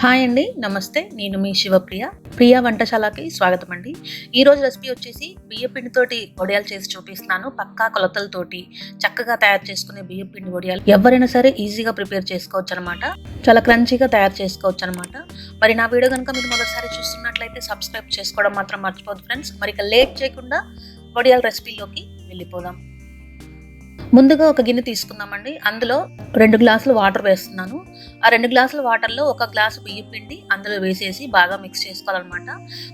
Hi అండి నమస్తే. నేను మీ శివప్రియ. ప్రియ వంటశాలకి స్వాగతం అండి. ఈరోజు రెసిపీ వచ్చేసి బియ్యపిండితోటి వడియాలు చేసి చూపిస్తున్నాను. పక్కా కొలతలతోటి చక్కగా తయారు చేసుకునే బియ్యపిండి వడియాలు ఎవరైనా సరే ఈజీగా ప్రిపేర్ చేసుకోవచ్చు అనమాట చాలా క్రంచీగా తయారు చేసుకోవచ్చు అనమాట మరి నా వీడియో కనుక మీరు మొదటిసారి చూస్తున్నట్లయితే సబ్స్క్రైబ్ చేసుకోవడం మాత్రం మర్చిపోదు ఫ్రెండ్స్. మరి ఇక లేట్ చేయకుండా వడియాల రెసిపీలోకి వెళ్ళిపోదాం. ముందుగా ఒక గిన్నె తీసుకుందామండి. అందులో రెండు గ్లాసులు వాటర్ వేస్తున్నాను. ఆ రెండు గ్లాసుల వాటర్లో ఒక గ్లాసు బియ్యం పిండి అందులో వేసేసి బాగా మిక్స్ చేసుకోవాలన్నమాట.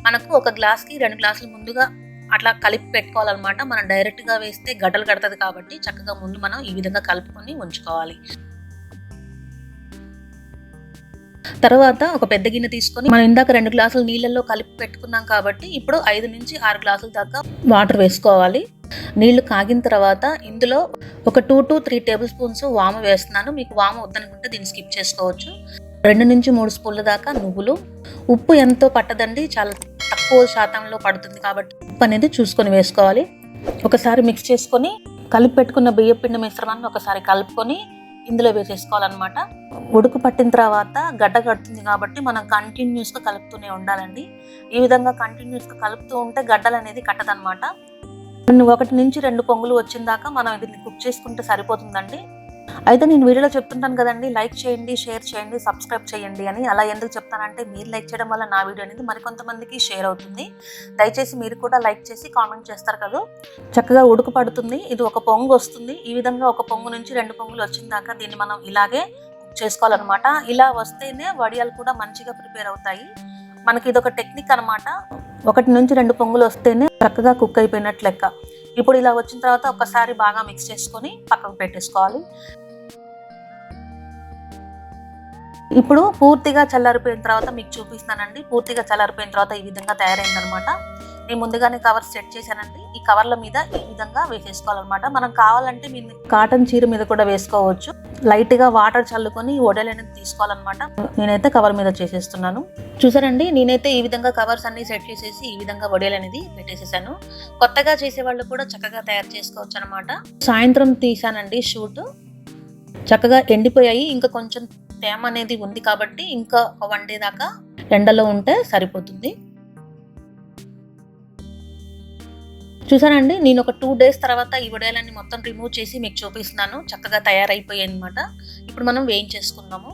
మనకు ఒక గ్లాస్కి రెండు గ్లాసులు ముందుగా అట్లా కలిపి పెట్టుకోవాలన్నమాట. మనం డైరెక్ట్గా వేస్తే గడ్డలు కడుతుంది కాబట్టి చక్కగా ముందు మనం ఈ విధంగా కలుపుకొని ఉంచుకోవాలి. తర్వాత ఒక పెద్ద గిన్నె తీసుకొని మనం ఇందాక రెండు గ్లాసులు నీళ్ళల్లో కలిపి పెట్టుకున్నాం కాబట్టి ఇప్పుడు ఐదు నుంచి ఆరు గ్లాసుల దాకా వాటర్ వేసుకోవాలి. నీళ్ళు కాగిన తర్వాత ఇందులో ఒక two to three tablespoons వాము వేస్తున్నాను. మీకు వాము వద్దనుకుంటే దీన్ని స్కిప్ చేసుకోవచ్చు. రెండు నుంచి మూడు స్పూన్ల దాకా నువ్వులు. ఉప్పు ఎంతో పట్టదండి. చాలా తక్కువ శాతంలో పడుతుంది కాబట్టి ఉప్పు అనేది చూసుకొని వేసుకోవాలి. ఒకసారి మిక్స్ చేసుకొని కలిపి పెట్టుకున్న బియ్య పిండి మిశ్రమాన్ని ఒకసారి కలుపుకొని ఇందులో వేసేసుకోవాలన్నమాట. ఉడుకు పట్టిన తర్వాత గడ్డ కడుతుంది కాబట్టి మనం కంటిన్యూస్గా కలుపుతూనే ఉండాలండి. ఈ విధంగా కంటిన్యూస్గా కలుపుతూ ఉంటే గడ్డలు అనేది కట్టదనమాట ఒకటి నుంచి రెండు పొంగులు వచ్చిన దాకా మనం వీటిని కుక్ చేసుకుంటే సరిపోతుందండి. అయితే నేను వీడియోలో చెప్తుంటాను కదండి లైక్ చేయండి షేర్ చేయండి సబ్స్క్రైబ్ చేయండి అని అలా ఎందుకు చెప్తానంటే మీరు లైక్ చేయడం వల్ల నా వీడియో అనేది మరికొంతమందికి షేర్ అవుతుంది. దయచేసి మీరు కూడా లైక్ చేసి కామెంట్ చేస్తారు కదా. చక్కగా ఉడుకు పడుతుంది ఇది ఒక పొంగు వస్తుంది. ఈ విధంగా ఒక పొంగు నుంచి రెండు పొంగులు వచ్చిన దాకా దీన్ని మనం ఇలాగే చేసుకోవాలన్నమాట. ఇలా వస్తేనే వడియాలు కూడా మంచిగా ప్రిపేర్ అవుతాయి. మనకి ఇది ఒక టెక్నిక్ అనమాట. ఒకటి నుంచి రెండు పొంగులు వస్తేనే చక్కగా కుక్ అయిపోయినట్లు లెక్క. ఇప్పుడు ఇలా వచ్చిన తర్వాత ఒకసారి బాగా మిక్స్ చేసుకొని పక్కకు పెట్టేసుకోవాలి. ఇప్పుడు పూర్తిగా చల్లారిపోయిన తర్వాత మీకు చూపిస్తానండి. పూర్తిగా చల్లారిపోయిన తర్వాత ఈ విధంగా తయారైందనమాట. నేను ముందుగానే కవర్ సెట్ చేశానండి. ఈ కవర్ల మీద ఈ విధంగా వేసేసుకోవాలన్నమాట. మనం కావాలంటే మీరు కాటన్ చీర మీద కూడా వేసుకోవచ్చు. లైట్గా వాటర్ చల్లుకొని వడలు అనేది తీసుకోవాలన్నమాట. నేనైతే కవర్ మీద చేసేస్తున్నాను. చూసారండి? నేనైతే ఈ విధంగా కవర్స్ అన్ని సెట్ చేసేసి ఈ విధంగా వడియాలు అనేది పెట్టేసేసాను. కొత్తగా చేసే వాళ్ళు కూడా చక్కగా తయారు చేసుకోవచ్చు అనమాట సాయంత్రం తీసానండి షూట్. చక్కగా ఎండిపోయాయి. ఇంకా కొంచెం తేమ అనేది ఉంది కాబట్టి ఇంకా ఒక వన్ డే దాకా ఎండలో ఉంటే సరిపోతుంది. చూసానండి నేను ఒక టూ డేస్ తర్వాత ఈ వడియాలన్నీ మొత్తం రిమూవ్ చేసి మీకు చూపిస్తున్నాను. చక్కగా తయారైపోయాయి అనమాట ఇప్పుడు మనం వేయించేసుకుందాము.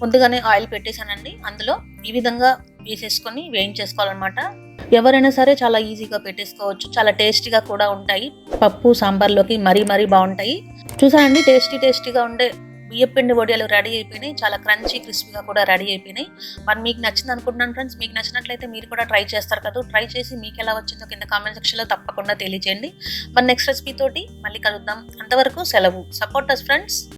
ముందుగానే ఆయిల్ పెట్టేశానండి. అందులో ఈ విధంగా వేసేసుకొని వేయించేసుకోవాలన్నమాట. ఎవరైనా సరే చాలా ఈజీగా పెట్టేసుకోవచ్చు. చాలా టేస్టీగా కూడా ఉంటాయి. పప్పు సాంబార్లోకి మరీ మరీ బాగుంటాయి. చూసానండి టేస్టీ టేస్టీగా ఉండే బియ్యపిండి వడియాలు రెడీ అయిపోయినాయి. చాలా క్రంచీ క్రిస్పీగా కూడా రెడీ అయిపోయినాయి. మరి మీకు నచ్చింది అనుకుంటున్నాను ఫ్రెండ్స్ మీకు నచ్చినట్లయితే మీరు కూడా ట్రై చేస్తారు కదా. ట్రై చేసి మీకు ఎలా వచ్చిందో కింద కామెంట్ సెక్షన్లో తప్పకుండా తెలియజేయండి. మరి నెక్స్ట్ రెసిపీ తోటి మళ్ళీ కలుద్దాం. అంతవరకు సెలవు. Support us friends